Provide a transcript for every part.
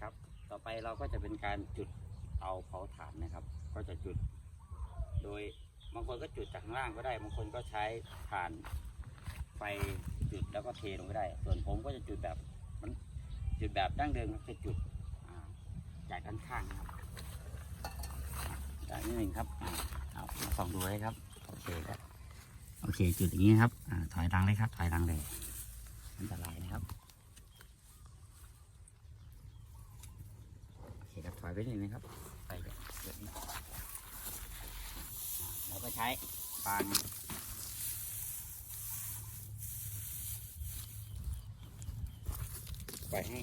ครับ ต่อไปเราก็จะเป็นการจุดเตาเผาถ่านนะครับ ก็จะจุด โดยบางคนก็จุดจากข้างล่างก็ได้ บางคนก็ใช้ถ่านไฟจุดแล้วก็เทลงก็ได้ ส่วนผมก็จะจุดแบบมันจุดแบบดั้งเดิมครับจะจุดจากด้านข้างครับจากนี้หนึ่งครับอ่าเอามาส่องดูเลยครับ โอเคครับ โอเค จุดอย่างนี้ครับอถอยหลังเลยครับ ถอยหลังเลย อันตรายนะครับ โอเคครับถอย ไปนิดนึงนะครับไปเดี๋ยวนี้อ่าเราก็ใช้ปานไปให้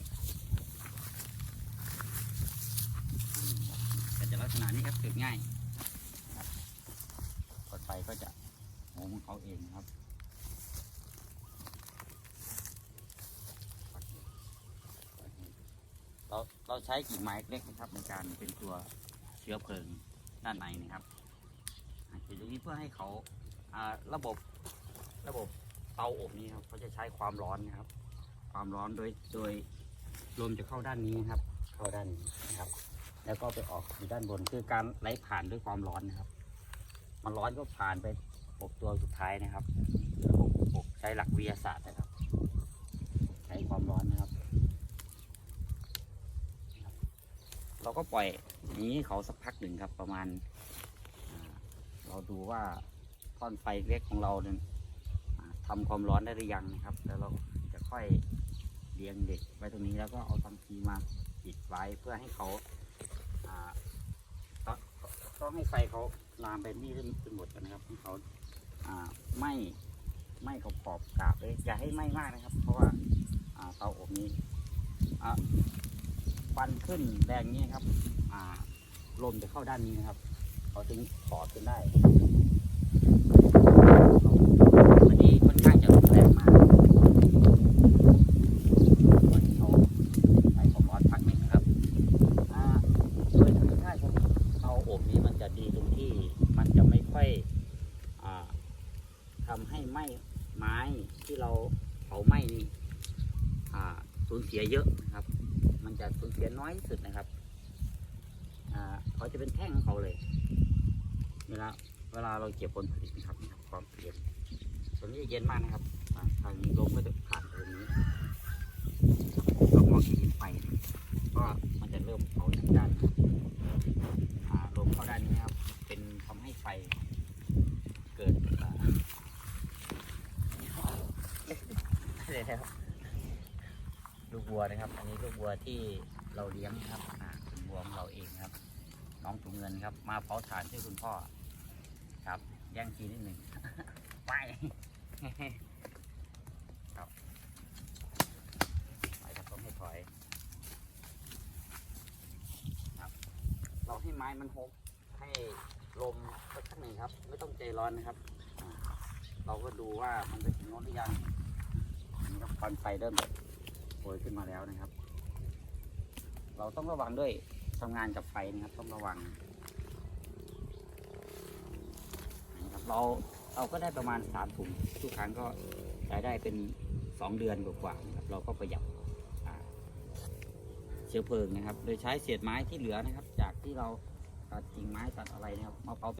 อืมก็จะลักษณะนี้ครับจุดง่ายกดไฟก็จะโหมของเขาเองครับ เราเราใช้กิ่งไม้เล็กนะครับในการเป็นตัวเชื้อเพลิงด้านในนะครับอ่าจุดตรงนี้เพื่อให้เขาระบบระบบเตาอบนี้ครับเขาจะใช้ความร้อนนะครับ ความร้อนโดยโดยลมจะเข้าด้านนี้นะครับ เข้าด้านนี้นะครับ แล้วก็ไปออกอยู่ด้านบนคือการไหลผ่านด้วยความร้อนนะครับ มันร้อนก็ผ่านไปอบตัวสุดท้ายนะครับระบบอบใช้หลักวิทยาศาสตร์นะครับ ใช้ความร้อนนะครับ เราก็ปล่อยอย่างนี้เขาสักพักหนึ่งครับประมาณ เราดูว่าท่อนไฟเล็กของเราเนี่ยทำความร้อนได้หรือยังนะครับ แล้วเราจะค่อยเลี้ยงเด็กไว้ตรงนี้แล้วก็เอาตังคีมาปิดไว้เพื่อให้เขาต้องให้ไฟเขาลามไปนี่จนหมดกันนะครับให้เขาไม่ไม่ขอบขอบกาบเลยอย่าให้ไหม้มากนะครับ เพราะว่าอ่าเตาอบนี้ ฟันขึ้นแรงนี้ครับ อ่า ลมจะเข้าด้านนี้นะครับเขาถึงถอดขึ้นได้วันนี้ค่อนข้างจะรุนแรงมากวันที่เขาใช้ความร้อนพักหนึ่งนะครับอ่าโดยธรรมชาติของเตาอบนี้มันจะดีตรงที่มันจะไม่ค่อยอ่าทำให้ไหม้ไม้ที่เราเผาไหม้นี่อ่า สูญเสียเยอะนะครับ มันจะสูญเสียน้อยที่สุดนะครับเขาจะเป็นแท่งของเขาเลยเวลาเวลาเราเก็บผลผลิตนะครับนะครับความเย็นตรงนี้เย็นมากนะครับทางนี้ลมก็จะผ่านตรงนี้เรามองเห็นไฟนะก็มันจะเริ่มเผาจากด้านลมเข้าด้านนี้ครับ เป็นทำให้ไฟเกิดอ่าอะไรนะครับ วัวนะครับ อันนี้ลูกวัวที่เราเลี้ยงครับอ่าเป็นวัวของเราเองครับ น้องถุงเงินครับ มาเผาถ่านช่วยคุณพ่อ ครับแย่งทีนิดหนึ่ง ไปครับไปครับต้องให้ถอยครับ เราให้ไม้มันหกให้ลมสักหนึ่งครับ ไม่ต้องใจร้อนนะครับ เราก็ดูว่ามันจะถึงโน้นหรือยังนี่ครับควันไฟเริ่ม โผล่ขึ้นมาแล้วนะครับ เราต้องระวังด้วยทำงานกับไฟนะครับต้องระวังนะครับเราเราก็ได้ประมาณสามถุงทุกครั้งก็รายได้เป็นสองเดือนกว่าๆนะครับ เราก็ประหยัดเชื้อเพลิงนะครับ โดยใช้เศษไม้ที่เหลือนะครับ จากที่เราตัดกิ่งไม้ตัดอะไรนะครับมาเผา